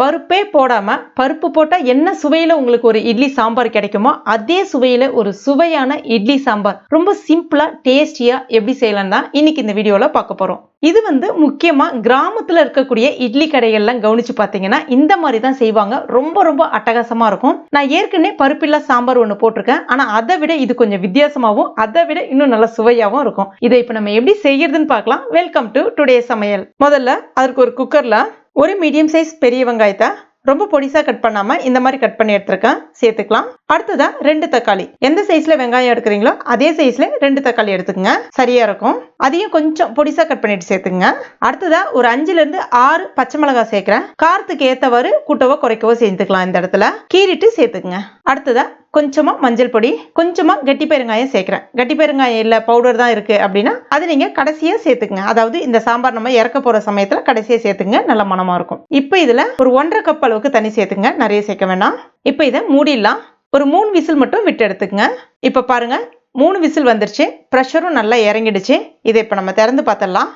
பருப்பே போடாமல் பருப்பு போட்டால் என்ன சுவையில் உங்களுக்கு ஒரு இட்லி சாம்பார் கிடைக்குமோ அதே சுவையில் ஒரு சுவையான இட்லி சாம்பார். ரொம்ப சிம்பிளாக டேஸ்டியாக எப்படி செய்யலாம் தான் இன்னைக்கு இந்த வீடியோவில் பார்க்க போகிறோம் இது வந்து முக்கியமாக கிராமத்தில் இருக்கக்கூடிய இட்லி கடைகள்லாம் கவனிச்சு பார்த்தீங்கன்னா இந்த மாதிரி தான் செய்வாங்க. ரொம்ப ரொம்ப அட்டகாசமாக இருக்கும். நான் ஏற்கனவே பருப்பில்லா சாம்பார் ஒன்று போட்டிருக்கேன். ஆனால் அதை விட இது கொஞ்சம் வித்தியாசமாகவும் அதை விட இன்னும் நல்ல சுவையாகவும் இருக்கும். இதை இப்போ நம்ம எப்படி செய்யறதுன்னு பார்க்கலாம். வெல்கம் டு டுடே சமையல். முதல்ல அதற்கு ஒரு குக்கரில் ஒரு மீடியம் சைஸ் பெரிய வெங்காயத்தை ரொம்ப பொடிசா கட் பண்ணாம இந்த மாதிரி கட் பண்ணி எடுத்திருக்கேன். சேர்த்துக்கலாம். அடுத்ததா ரெண்டு தக்காளி. எந்த சைஸ்ல வெங்காயம் எடுக்கிறீங்களோ அதே சைஸ்ல ரெண்டு தக்காளி எடுத்துக்கங்க. சரியா இருக்கும். அதையும் கொஞ்சம் பொடிசா கட் பண்ணிட்டு சேர்த்துங்க அடுத்ததா ஒரு அஞ்சுல இருந்து ஆறு பச்சை மிளகாய் சேர்க்கிறேன். காரத்துக்கு ஏத்தவாறு கூட்டவோ குறைக்கவோ சேர்த்துக்கலாம் இந்த இடத்துல. கீறிட்டு சேர்த்துக்குங்க. அடுத்ததா கொஞ்சமாக மஞ்சள் பொடி கொஞ்சமாக கட்டி பெருங்காயம் சேர்க்குறேன். கட்டி பெருங்காயம் இல்லை பவுடர் தான் இருக்குது அப்படின்னா அது நீங்கள் கடைசியாக சேர்த்துக்குங்க. அதாவது இந்த சாம்பார் நம்ம இறக்க போகிற சமயத்தில் கடைசியாக சேர்த்துங்க நல்ல மனமாக இருக்கும். இப்போ இதில் ஒரு ஒன்றரை கப் அளவுக்கு தண்ணி சேர்த்துங்க நிறைய சேர்க்க வேண்டாம் இப்போ இதை மூடிடலாம். ஒரு மூணு விசில் மட்டும் விட்டு எடுத்துக்கங்க. இப்போ பாருங்கள் மூணு விசில் வந்துருச்சு. ப்ரெஷரும் நல்லா இறங்கிடுச்சு. இதை இப்போ நம்ம திறந்து பார்த்துடலாம்.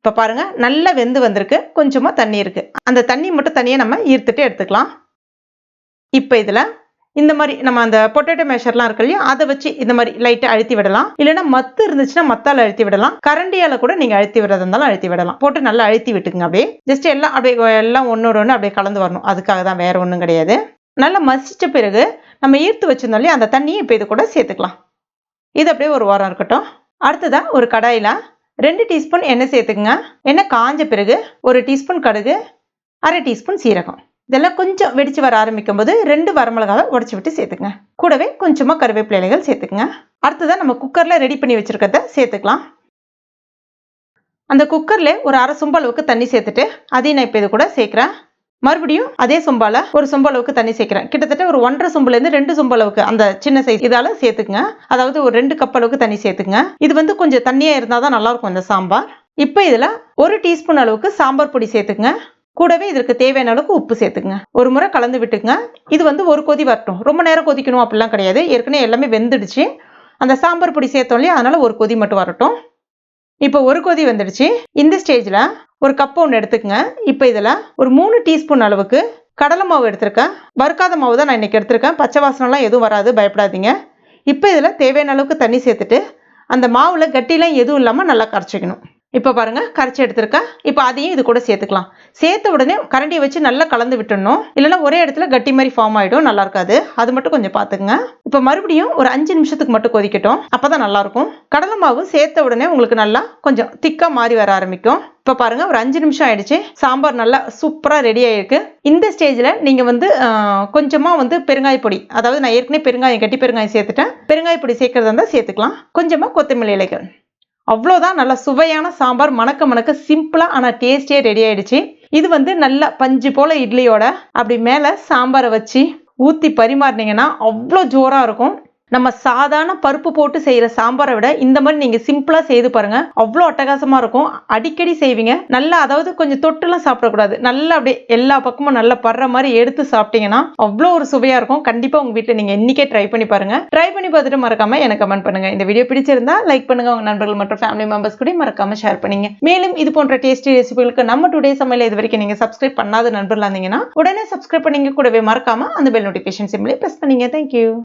இப்போ பாருங்கள் நல்லா வெந்து வந்திருக்கு. கொஞ்சமாக தண்ணி இருக்குது அந்த தண்ணி மட்டும் தனியாக நம்ம ஈர்த்துட்டு எடுத்துக்கலாம். இப்போ இதில் இந்த மாதிரி நம்ம அந்த பொட்டேட்டோ மேஷர்லாம் இருக்கு இல்லையா அதை வச்சு இந்த மாதிரி லைட்டாக அழுத்தி விடலாம். இல்லைன்னா மத்து இருந்துச்சுன்னா மத்தால் அழுத்தி விடலாம். கரண்டியால் கூட நீங்கள் அழுத்தி விடுறதா இருந்தாலும் அழுத்தி விடலாம். போட்டு நல்லா அழுத்தி விட்டுங்க அப்படியே. ஜஸ்ட் எல்லாம் அப்படியே எல்லாம் ஒன்றோட ஒன்று அப்படியே கலந்து வரணும். அதுக்காக தான் வேற ஒன்றும் கிடையாது. நல்லா மசிச்ச பிறகு நம்ம ஈர்த்து வச்சிருந்தோம் இல்லையா அந்த தண்ணியை இப்போ இது கூட சேர்த்துக்கலாம். இது அப்படியே ஒரு வாரம் இருக்கட்டும். அடுத்ததாக ஒரு கடாயில் ரெண்டு டீஸ்பூன் எண்ணெய் சேர்த்துக்குங்க. எண்ணெய் காஞ்ச பிறகு ஒரு டீஸ்பூன் கடுகு அரை டீஸ்பூன் சீரகம். இதெல்லாம் கொஞ்சம் வெடிச்சு வர ஆரம்பிக்கும் போது ரெண்டு வரமிளகாவை உடச்சி விட்டு சேர்த்துக்குங்க. கூடவே கொஞ்சமாக கருவேப்பிலை இலைகள் சேர்த்துக்குங்க. அடுத்ததாக நம்ம குக்கரில் ரெடி பண்ணி வச்சுருக்கிறத சேர்த்துக்கலாம். அந்த குக்கரில் ஒரு அரை சொம்பு அளவுக்கு தண்ணி சேர்த்துட்டு அதையும் நான் இப்போ இது கூட சேர்க்குறேன். மறுபடியும் அதே சொம்பால ஒரு சொம்பு அளவுக்கு தண்ணி சேர்க்கிறேன். கிட்டத்தட்ட ஒரு ஒன்றரை சொம்புல இருந்து ரெண்டு சொம்பு அளவுக்கு அந்த சின்ன சைஸ் இதால சேர்த்துக்குங்க. அதாவது ஒரு ரெண்டு கப் அளவுக்கு தண்ணி சேர்த்துங்க இது வந்து கொஞ்சம் தண்ணியா இருந்தால் தான் நல்லா இருக்கும் இந்த சாம்பார். இப்போ இதுல ஒரு டீஸ்பூன் அளவுக்கு சாம்பார் பொடி சேர்த்துக்குங்க. கூடவே இதற்கு தேவையான அளவுக்கு உப்பு சேர்த்துக்குங்க. ஒரு முறை கலந்து விட்டுக்குங்க. இது வந்து ஒரு கொதி வரட்டும். ரொம்ப நேரம் கொதிக்கணும் அப்படிலாம் கிடையாது. ஏற்கனவே எல்லாமே வெந்துடுச்சு. அந்த சாம்பார் பொடி சேர்த்தோம் இல்லையா? அதனால் ஒரு கொதி மட்டும் வரட்டும். இப்போ ஒரு கொதி வந்துடுச்சு. இந்த ஸ்டேஜில் ஒரு கப் ஒன்று எடுத்துக்கங்க. இப்போ இதில் ஒரு மூணு டீஸ்பூன் அளவுக்கு கடலை மாவு எடுத்திருக்கேன். வறுக்காத மாவு தான் நான் இன்றைக்கி எடுத்திருக்கேன். பச்சை வாசனம்லாம் எதுவும் வராது. பயப்படாதீங்க. இப்போ இதில் தேவையான அளவுக்கு தண்ணி சேர்த்துட்டு அந்த மாவில் கட்டிலாம் எதுவும் இல்லாமல் நல்லா கரைச்சிக்கணும். இப்போ பாருங்க கரைச்சி எடுத்திருக்கேன் இப்போ அதையும் இது கூட சேர்த்துக்கலாம். சேர்த்த உடனே கரண்டியை வச்சு நல்லா கலந்து விட்டுடணும். இல்லைன்னா ஒரே இடத்துல கட்டி மாதிரி ஃபார்ம் ஆகிடும் நல்லா இருக்காது. அது மட்டும் கொஞ்சம் பார்த்துக்குங்க. இப்போ மறுபடியும் ஒரு அஞ்சு நிமிஷத்துக்கு மட்டும் கொதிக்கட்டும். அப்போ தான் நல்லாயிருக்கும் கடலை மாவு சேர்த்த உடனே உங்களுக்கு நல்லா கொஞ்சம் திக்காக மாறி வர ஆரம்பிக்கும். இப்போ பாருங்க ஒரு அஞ்சு நிமிஷம் ஆயிடுச்சு. சாம்பார் நல்லா சூப்பராக ரெடி ஆயிருக்கு. இந்த ஸ்டேஜில் நீங்கள் வந்து கொஞ்சமாக வந்து பெருங்காய பொடி அதாவது நான் ஏற்கனவே பெருங்காயம் கட்டி பெருங்காயம் சேர்த்துட்டேன். பெருங்காய பொடி சேர்க்கறதா இருந்தால் சேர்த்துக்கலாம். கொஞ்சமாக கொத்தமல்லி இலைகள். அவ்வளோதான் நல்ல சுவையான சாம்பார் மணக்க மணக்க சிம்பிளாக ஆனால் டேஸ்டியே ரெடி ஆயிடுச்சு. இது வந்து நல்லா பஞ்சு போல் இட்லியோட அப்படி மேலே சாம்பாரை வச்சு ஊற்றி பரிமாறினீங்கன்னா அவ்வளோ ஜோராக இருக்கும். நம்ம சாதாரண பருப்பு போட்டு செய்கிற சாம்பாரை விட இந்த மாதிரி நீங்கள் சிம்பிளாக செய்து பாருங்கள் அவ்வளோ அட்டகாசமாக இருக்கும். அடிக்கடி செய்வீங்க. நல்லா அதாவது கொஞ்சம் தொட்டுலாம் சாப்பிடக்கூடாது. நல்லா அப்படியே எல்லா பக்கமும் நல்லா படுற மாதிரி எடுத்து சாப்பிட்டீங்கன்னா அவ்வளோ ஒரு சுவையாக இருக்கும். கண்டிப்பாக உங்கள் வீட்டில் நீங்கள் இன்றைக்கே ட்ரை பண்ணி பாருங்கள் ட்ரை பண்ணி பார்த்துட்டு மறக்காமல் எனக்கு கமெண்ட் பண்ணுங்க. இந்த வீடியோ பிடிச்சிருந்தா லைக் பண்ணுங்கள் உங்கள் நண்பர்கள் மற்றும் ஃபேமிலி மெம்பர்ஸ் கூட மறக்காம ஷேர் பண்ணுங்க. மேலும் இது போன்ற டேஸ்டி ரெசிபிகளுக்கு நம்ம டுடே சமையல் இது வரைக்கும் நீங்கள் சப்ஸ்கிரைப் பண்ணாத நண்பர்களாக இருந்தீங்கன்னா உடனே சப்ஸ்கிரைப் பண்ணிங்க. கூடவே மறக்காமல் அந்த பெல் நோட்டிஃபிகேஷன் சிம்லேயே ப்ரெஸ் பண்ணிங்க. Thank you